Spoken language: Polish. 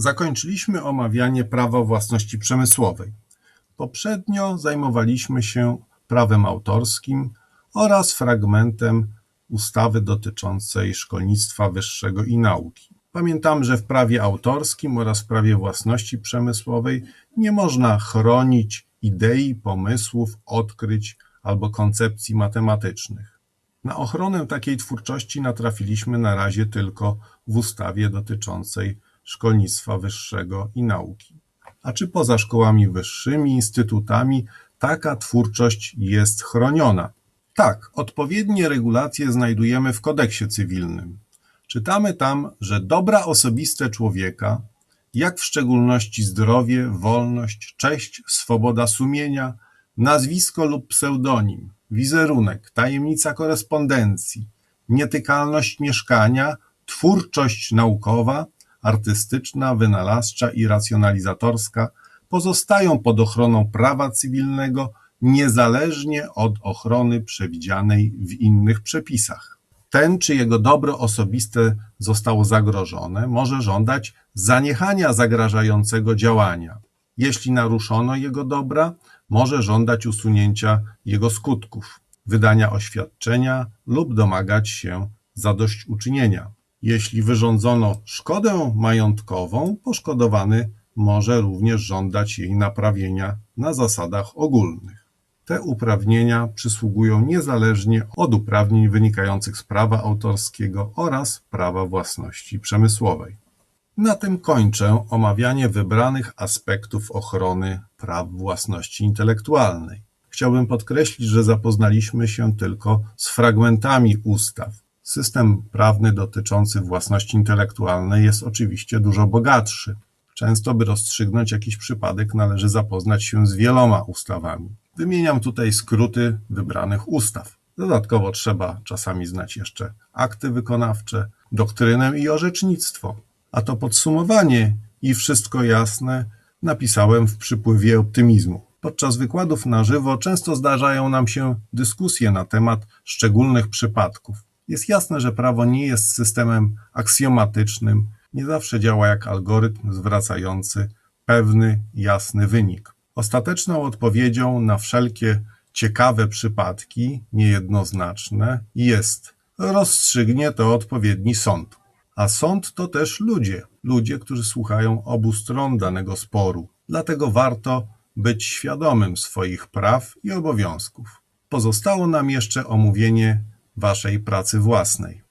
Zakończyliśmy omawianie prawa własności przemysłowej. Poprzednio zajmowaliśmy się prawem autorskim oraz fragmentem ustawy dotyczącej szkolnictwa wyższego i nauki. Pamiętam, że w prawie autorskim oraz w prawie własności przemysłowej nie można chronić idei, pomysłów, odkryć albo koncepcji matematycznych. Na ochronę takiej twórczości natrafiliśmy na razie tylko w ustawie dotyczącej szkolnictwa wyższego i nauki. A czy poza szkołami wyższymi, instytutami taka twórczość jest chroniona? Tak, odpowiednie regulacje znajdujemy w kodeksie cywilnym. Czytamy tam, że dobra osobiste człowieka, jak w szczególności zdrowie, wolność, cześć, swoboda sumienia, nazwisko lub pseudonim, wizerunek, tajemnica korespondencji, nietykalność mieszkania, twórczość naukowa, artystyczna, wynalazcza i racjonalizatorska pozostają pod ochroną prawa cywilnego niezależnie od ochrony przewidzianej w innych przepisach. Ten, czy jego dobro osobiste zostało zagrożone, może żądać zaniechania zagrażającego działania. Jeśli naruszono jego dobra, może żądać usunięcia jego skutków, wydania oświadczenia lub domagać się zadośćuczynienia. Jeśli wyrządzono szkodę majątkową, poszkodowany może również żądać jej naprawienia na zasadach ogólnych. Te uprawnienia przysługują niezależnie od uprawnień wynikających z prawa autorskiego oraz prawa własności przemysłowej. Na tym kończę omawianie wybranych aspektów ochrony praw własności intelektualnej. Chciałbym podkreślić, że zapoznaliśmy się tylko z fragmentami ustaw. System prawny dotyczący własności intelektualnej jest oczywiście dużo bogatszy. Często, by rozstrzygnąć jakiś przypadek, należy zapoznać się z wieloma ustawami. Wymieniam tutaj skróty wybranych ustaw. Dodatkowo trzeba czasami znać jeszcze akty wykonawcze, doktrynę i orzecznictwo. A to podsumowanie i wszystko jasne napisałem w przypływie optymizmu. Podczas wykładów na żywo często zdarzają nam się dyskusje na temat szczególnych przypadków. Jest jasne, że prawo nie jest systemem aksjomatycznym, nie zawsze działa jak algorytm zwracający pewny, jasny wynik. Ostateczną odpowiedzią na wszelkie ciekawe przypadki, niejednoznaczne, jest rozstrzygnie to odpowiedni sąd. A sąd to też ludzie, ludzie, którzy słuchają obu stron danego sporu. Dlatego warto być świadomym swoich praw i obowiązków. Pozostało nam jeszcze omówienie Waszej pracy własnej.